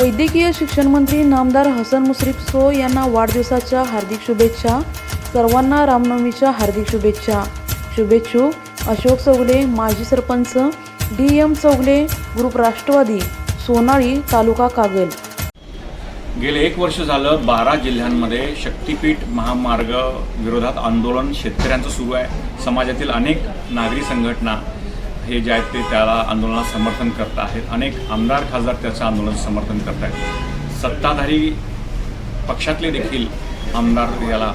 वैद्यकीय शिक्षण मंत्री नामदार हसन मुश्रीफ सो यांना वाढदिवसाच्या हार्दिक शुभेच्छा. सर्वांना रामनवमीच्या हार्दिक शुभेच्छा. शुभेच्छू. अशोक चौगले माजी sarpanch. D M Chougale group Rashtrawadi. Sonali taluka Kagal. गेले एक वर्ष झालं बारा जिल्ह्यांमध्ये शक्तीपीठ महामार्ग विरोधात आंदोलन शेतकऱ्यांचं सुरू आहे. समाजातील अनेक नागरी संघटना हे जे आहेत ते त्याला आंदोलनाला समर्थन करत आहेत. अनेक आमदार खासदार त्याचं आंदोलन समर्थन करत आहेत. सत्ताधारी पक्षातले देखील आमदार याला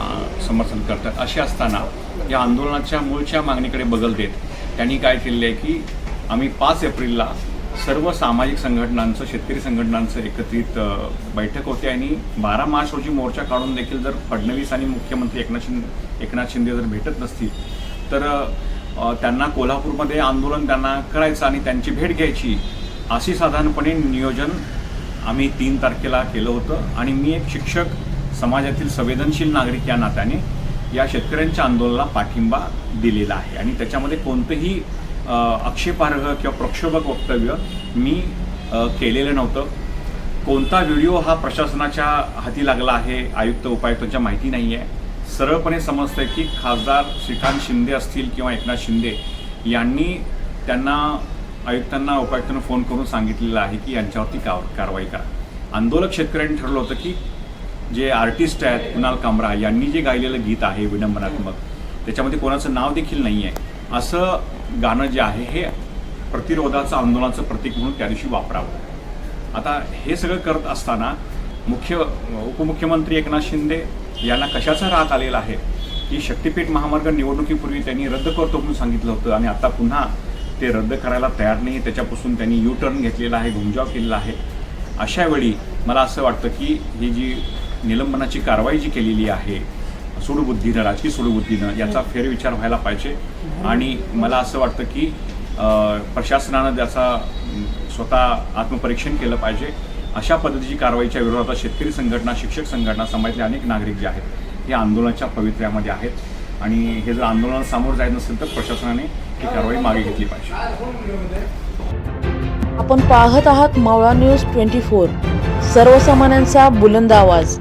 समर्थन करतात असे असताना या आंदोलनाच्या मूळच्या मागणीकडे बगल देत त्यांनी काय केले आहे की आम्ही पाच एप्रिलला सर्व सामाजिक संघटनांचं शेतकरी संघटनांचं एकत्रित बैठक होते आणि बारा मार्च रोजी मोर्चा काढून देखील जर फडणवीस आणि मुख्यमंत्री एकनाथ शिंदे एकनाथ शिंदे जर भेटत नसतील तर त्यांना कोल्हापूरमध्ये आंदोलन त्यांना करायचं आणि त्यांची भेट घ्यायची अशी साधारणपणे नियोजन आम्ही तीन तारखेला केलं होतं. आणि मी एक शिक्षक समाजातील संवेदनशील नागरिक या नात्याने या शेतकऱ्यांच्या आंदोलनाला पाठिंबा दिलेला आहे. आणि त्याच्यामध्ये कोणतंही आक्षेपार्ह किंवा प्रक्षोभक वक्तव्य मी केलेलं नव्हतं. कोणता व्हिडिओ हा प्रशासनाच्या हाती लागला आहे आयुक्त उपायुक्तांच्या माहिती नाही आहे सरळपणे समजतंय की खासदार श्रीकांत शिंदे असतील किंवा एकनाथ शिंदे यांनी त्यांना आयुक्तांना उपायुक्तांना फोन करून सांगितलेलं आहे की यांच्यावरती का कारवाई करा. आंदोलक शेतकऱ्यांनी ठरवलं होतं की जे आर्टिस्ट आहेत कुणाल कामरा यांनी जे गायलेलं गीत आहे विडंबनात्मक त्याच्यामध्ये कोणाचं नाव देखील नाही आहे असं गाणं जे आहे हे प्रतिरोधाचं आंदोलनाचं प्रतीक म्हणून त्या दिवशी वापरावं. आता हे सगळं करत असताना मुख्य उपमुख्यमंत्री एकनाथ शिंदे यांना कशाचा राग आलेला आहे? की शक्तीपीठ महामार्ग निवडणुकीपूर्वी त्यांनी रद्द करतो म्हणून सांगितलं होतं आणि आता पुन्हा ते रद्द करायला तयार नाही. त्याच्यापासून त्यांनी यू टर्न घेतलेला आहे घुमजाव केलेला आहे. अशा वेळी मला असं वाटतं की ही जी निलंबनाची कारवाई जी केलेली आहे सूडबुद्धीनं राजकीय सूडबुद्धीनं याचा फेरविचार व्हायला पाहिजे. आणि मला असं वाटतं की प्रशासनानं त्याचा स्वतः आत्मपरीक्षण केलं पाहिजे. अशा पद्धतीची कारवाईच्या विरोधात शेतकरी संघटना शिक्षक संघटना समाजातले अनेक नागरिक जे आहेत हे आंदोलनाच्या पवित्र्यामध्ये आहेत. आणि हे जर आंदोलन सामोरं जायचं नसेल तर प्रशासनाने ही कारवाई मागे घेतली पाहिजे. आपण पाहत आहात मावळा न्यूज ट्वेंटी फोर. सर्वसामान्यांचा बुलंद आवाज.